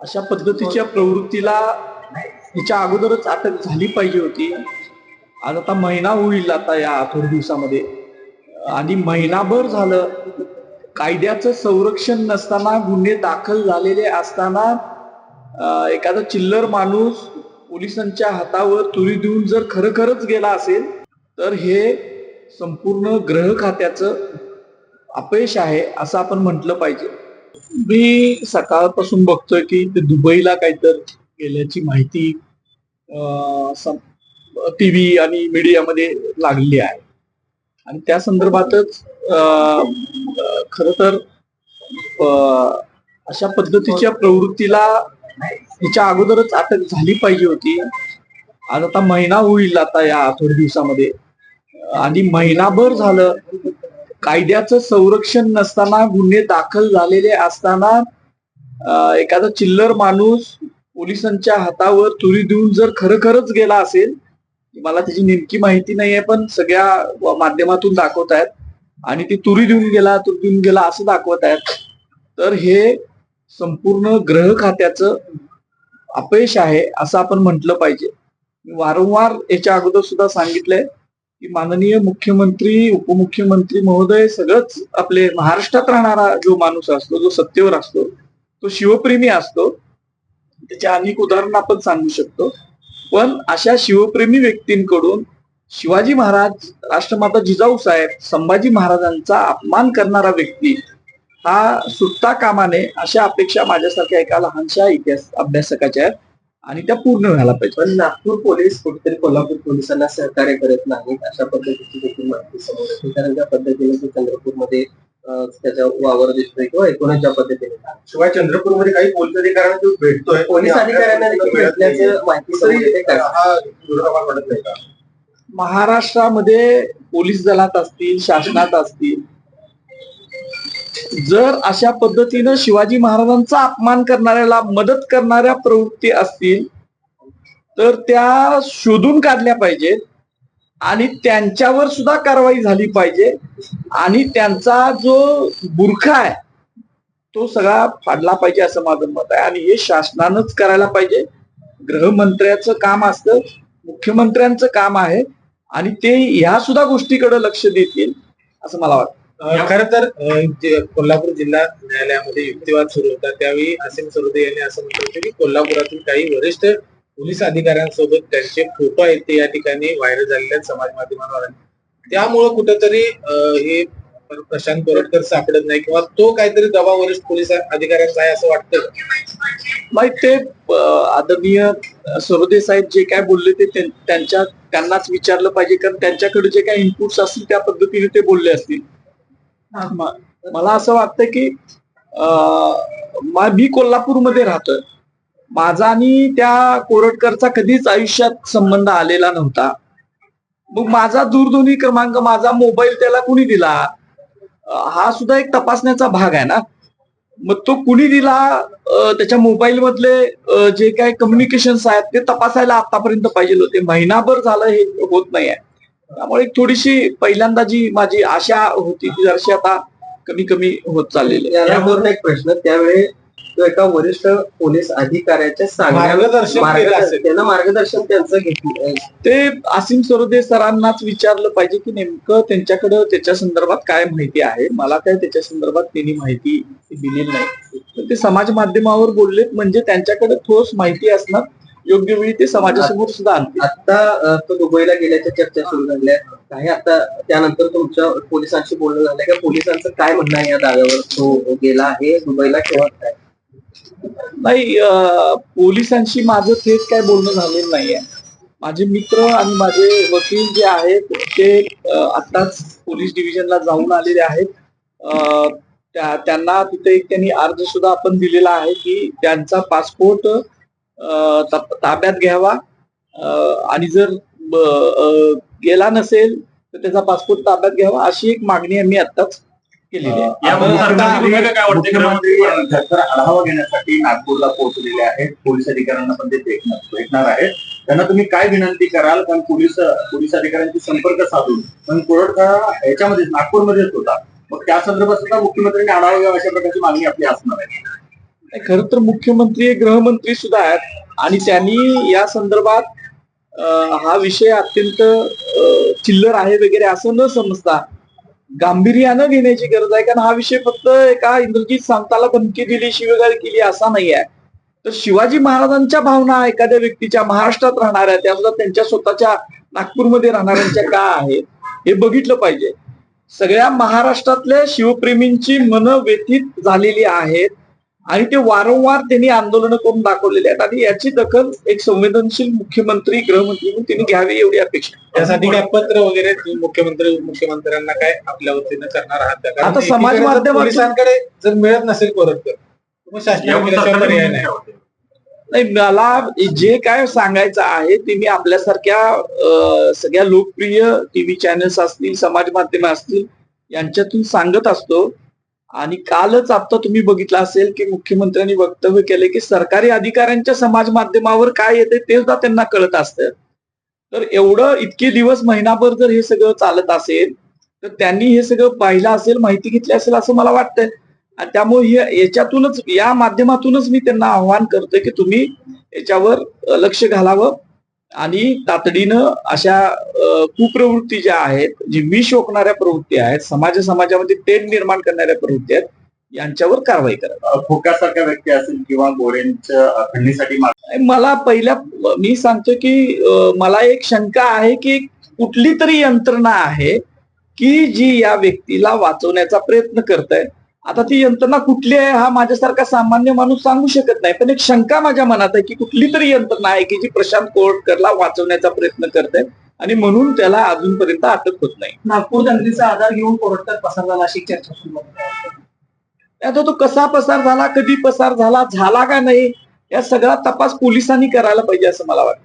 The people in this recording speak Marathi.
अशा पद्धतीच्या प्रवृत्तीला तिच्या अगोदरच अटक झाली पाहिजे होती. आज आता महिना होईल आता या थोड्या दिवसामध्ये. आणि महिनाभर झालं कायद्याचं संरक्षण नसताना गुन्हे दाखल झालेले असताना एखादा चिल्लर माणूस पोलिसांच्या हातावर तुरी देऊन जर खरखरच गेला असेल तर हे संपूर्ण ग्रह खात्याचं अपयश आहे असं आपण म्हटलं पाहिजे. मी सकाळपासून बघतोय की ते दुबईला काहीतर गेल्याची माहिती टी व्ही आणि मीडियामध्ये लागलेली आहे. आणि त्या संदर्भातच खर तर अशा पद्धतीच्या प्रवृत्तीला तिच्या अगोदरच अटक झाली पाहिजे होती. आज आता महिना होईल आता या थोड्या दिवसामध्ये. आणि महिनाभर झालं कायद्याचं संरक्षण नसताना गुन्हे दाखल झालेले असताना एखादा चिल्लर माणूस पोलिसांच्या हातावर तुरी देऊन जर खरखरच गेला असेल मला त्याची नेमकी माहिती नाही आहे पण सगळ्या माध्यमातून दाखवत आहेत. आणि ती तुरी देऊन गेला तुरी देऊन गेला असं दाखवत आहेत. तर हे संपूर्ण ग्रह खात्याचं अपयश आहे असं आपण म्हटलं पाहिजे. मी वारंवार याच्या अगोदर सुद्धा सांगितलंय. की माननीय मुख्यमंत्री उपमुख्यमंत्री महोदय सगळंच आपले महाराष्ट्रात राहणारा जो माणूस असतो जो सत्तेवर असतो तो शिवप्रेमी असतो. त्याची अनेक उदाहरणं आपण सांगू शकतो. पण अशा शिवप्रेमी व्यक्तींकडून शिवाजी महाराज राष्ट्रमाता जिजाऊ साहेब संभाजी महाराजांचा अपमान करणारा व्यक्ती हा सुट्टा कामाने अशा अपेक्षा माझ्यासारख्या एका लहानशा इतिहास अभ्यासकाच्या आहेत आणि त्या पूर्ण व्हायला पाहिजे. पण नागपूर पोलीस कुठेतरी कोल्हापूर पोलिसांना सहकार्य करत नाहीत अशा पद्धतीची देखील माहिती समोर येते. कारण त्या पद्धतीने चंद्रपूरमध्ये त्याचा वावर दिसतोय किंवा एकूणच ज्या पद्धतीने. शिवाय चंद्रपूरमध्ये काही पोलीस अधिकाऱ्यांना जो भेटतोय पोलीस अधिकाऱ्यांना देखील भेटल्याचं माहिती समोर येते का? हा वाटत नाही का? महाराष्ट्रामध्ये पोलीस दलात असतील शासनात असतील जर अशा पद्धतीनं शिवाजी महाराजांचा अपमान करणाऱ्याला मदत करणाऱ्या प्रवृत्ती असतील तर त्या शोधून काढल्या पाहिजेत आणि त्यांच्यावर सुद्धा कारवाई झाली पाहिजे. आणि त्यांचा जो बुरखा आहे तो सगळा फाडला पाहिजे असं माझं मत आहे. आणि हे शासनानंच करायला पाहिजे. गृहमंत्र्याचं काम असतं मुख्यमंत्र्यांचं काम आहे. आणि ते ह्या सुद्धा गोष्टीकडे लक्ष देतील असं मला वाटतं. खर तर कोल्हापूर जिल्हा न्यायालयामध्ये युक्तिवाद सुरू होता त्यावेळी असीम सरोदे यांनी असं म्हटलं होतं की कोल्हापुरातील काही वरिष्ठ पोलीस अधिकाऱ्यांसोबत त्यांचे फोटो आहेत ते या ठिकाणी व्हायरल झालेले आहेत समाज माध्यमांवर त्यामुळं कुठंतरी हे प्रशांत कोरटकर सापडत नाही किंवा तो काहीतरी दबाव वरिष्ठ पोलीस अधिकाऱ्यांचा आहे असं वाटतं माहीत ते आदरणीय सरोदे साहेब जे काय बोलले ते त्यांच्या त्यांनाच विचारलं पाहिजे कारण त्यांच्याकडे जे काही इनपुट्स असतील त्या पद्धतीने ते बोलले असतील. मला असं वाटतं की मी कोल्हापूरमध्ये राहतोय. माझा आणि त्या कोरटकरचा कधीच आयुष्यात संबंध आलेला नव्हता. मग माझा दूरध्वनी क्रमांक माझा मोबाईल त्याला कुणी दिला? हा सुद्धा एक तपासण्याचा भाग आहे ना. मग तो कुणी दिला? त्याच्या मोबाईल मधले जे काही कम्युनिकेशन्स आहेत ते तपासायला आतापर्यंत पाहिजे होते. महिनाभर झालं हे होत नाही आहे त्यामुळे एक थोडीशी पहिल्यांदा जी माझी आशा होती ती जरशी आता कमी कमी होत चाललेली आहे. यावर एक प्रश्न त्यावेळी तो एका वरिष्ठ पोलीस अधिकाऱ्याच्या सांगण्या मार्गदर्शन केलं मार्गदर्शन असेल. त्यांना मार्गदर्शन त्यांचं घेतलं ते असीम सरोदे सरांनाच विचारलं पाहिजे की नेमकं त्यांच्याकडं त्याच्या संदर्भात काय माहिती आहे मला काय त्याच्या संदर्भात त्यांनी माहिती दिलेली नाही तर ते समाज माध्यमावर बोललेत म्हणजे त्यांच्याकडे ठोस माहिती असणार योग्य वेळी ते समाजासमोर सुद्धा आणतील. आता तो दुबईला गेल्याच्या चर्चा सुरू झाल्या काही आता त्यानंतर तुमच्या पोलिसांशी बोलणं झालंय का? पोलिसांचं काय म्हणणं आहे या दाव्यावर? तो गेला आहे दुबईला किंवा काय नाही पोलिसांशी माझं थेट काय बोलणं झालेलं नाहीये. माझे मित्र आणि माझे वकील जे आहेत ते अं, आत्ताच पोलीस डिव्हिजनला जाऊन आलेले आहेत. त्यांना तिथे एक त्यांनी अर्ज सुद्धा आपण दिलेला आहे की त्यांचा पासपोर्ट ताब्यात घ्यावा. आणि जर गेला नसेल तर त्याचा पासपोर्ट ताब्यात घ्यावा अशी एक मागणी आम्ही आत्ताच केलेली आहे. आढावा घेण्यासाठी नागपूरला पोहोचलेले आहेत. पोलीस अधिकाऱ्यांना पण ते भेटणार भेटणार आहेत. त्यांना तुम्ही काय विनंती कराल? कारण पोलीस पोलीस अधिकाऱ्यांशी संपर्क साधून. पण कोरडका याच्यामध्ये नागपूरमध्येच होता. मग त्या संदर्भात सुद्धा मुख्यमंत्र्यांनी आढावा घ्यावा अशा प्रकारची मागणी आपली असणार आहे. खर तर मुख्यमंत्री हे गृहमंत्री सुद्धा आहेत. आणि त्यांनी या संदर्भात हा विषय अत्यंत चिल्लर आहे वगैरे असं न समजता गांभीर्यानं घेण्याची गरज आहे. कारण हा विषय फक्त एका इंद्रजीत सांगताला धमकी दिली शिवेगाळ केली असा नाही आहे. तर शिवाजी महाराजांच्या भावना एखाद्या व्यक्तीच्या महाराष्ट्रात राहणाऱ्या त्या सुद्धा त्यांच्या स्वतःच्या नागपूरमध्ये राहणाऱ्यांच्या का आहेत हे बघितलं पाहिजे. सगळ्या महाराष्ट्रातल्या शिवप्रेमींची मन व्यथित झालेली आहेत. आणि ते वारंवार त्यांनी आंदोलनं करून दाखवलेले आहेत. आणि याची दखल एक संवेदनशील मुख्यमंत्री गृहमंत्री म्हणून त्यांनी घ्यावी एवढी अपेक्षा. त्यासाठी काय पत्र वगैरे मुख्यमंत्री मुख्यमंत्र्यांना काय आपल्या वतीनं करणार आहात आता समाज एकीकडे जर माध्यमातून- पोलिसांकडे जर मिळत नसेल परत तर पर्याय नाही नाही. मला जे काय सांगायचं आहे ते मी आपल्यासारख्या सगळ्या लोकप्रिय टीव्ही चॅनल्स असतील समाज माध्यम असतील यांच्यातून सांगत असतो आणि कालच आता तुम्ही बघितलं असेल की मुख्यमंत्र्यांनी वक्तव्य केले की सरकारी अधिकाऱ्यांच्या समाज माध्यमावर काय येते ते सुद्धा त्यांना कळत असतं. तर एवढं इतके दिवस महिनाभर जर हे सगळं चालत असेल तर त्यांनी हे सगळं पाहिलं असेल माहिती घेतली असेल असं मला वाटतंय. आणि त्यामुळे हे- याच्यातूनच या माध्यमातूनच मी त्यांना आव्हान करतोय की तुम्ही याच्यावर लक्ष घालावं. आणि तातडीनं अशा कुप्रवृत्ती ज्या आहेत जी विष ओकणाऱ्या प्रवृत्ती आहेत समाज समाजामध्ये तेढ निर्माण करणाऱ्या प्रवृत्ती आहेत यांच्यावर कारवाई करा खोक्यासारख्या व्यक्ती असतील किंवा गोरेंच्या खंडणीसाठी मला पहिल्या मी सांगतो की मला एक शंका आहे की कुठली तरी यंत्रणा आहे की जी या व्यक्तीला वाचवण्याचा प्रयत्न करत आहे आता ती यंत्रणा कुठली आहे हा माझ्यासारखा सामान्य माणूस सांगू शकत नाही. पण एक शंका माझ्या मनात आहे की कुठली तरी यंत्रणा आहे की जी प्रशांत कोळटकरला वाचवण्याचा प्रयत्न करत आणि म्हणून त्याला अजूनपर्यंत अटक होत नाही. नागपूर दंगलीचा आधार घेऊन कोर्टात पसार झाला अशी चर्चा सुरू. आता तो कसा पसार झाला कधी पसार झाला झाला का नाही या सगळा तपास पोलिसांनी करायला पाहिजे असं मला वाटतं.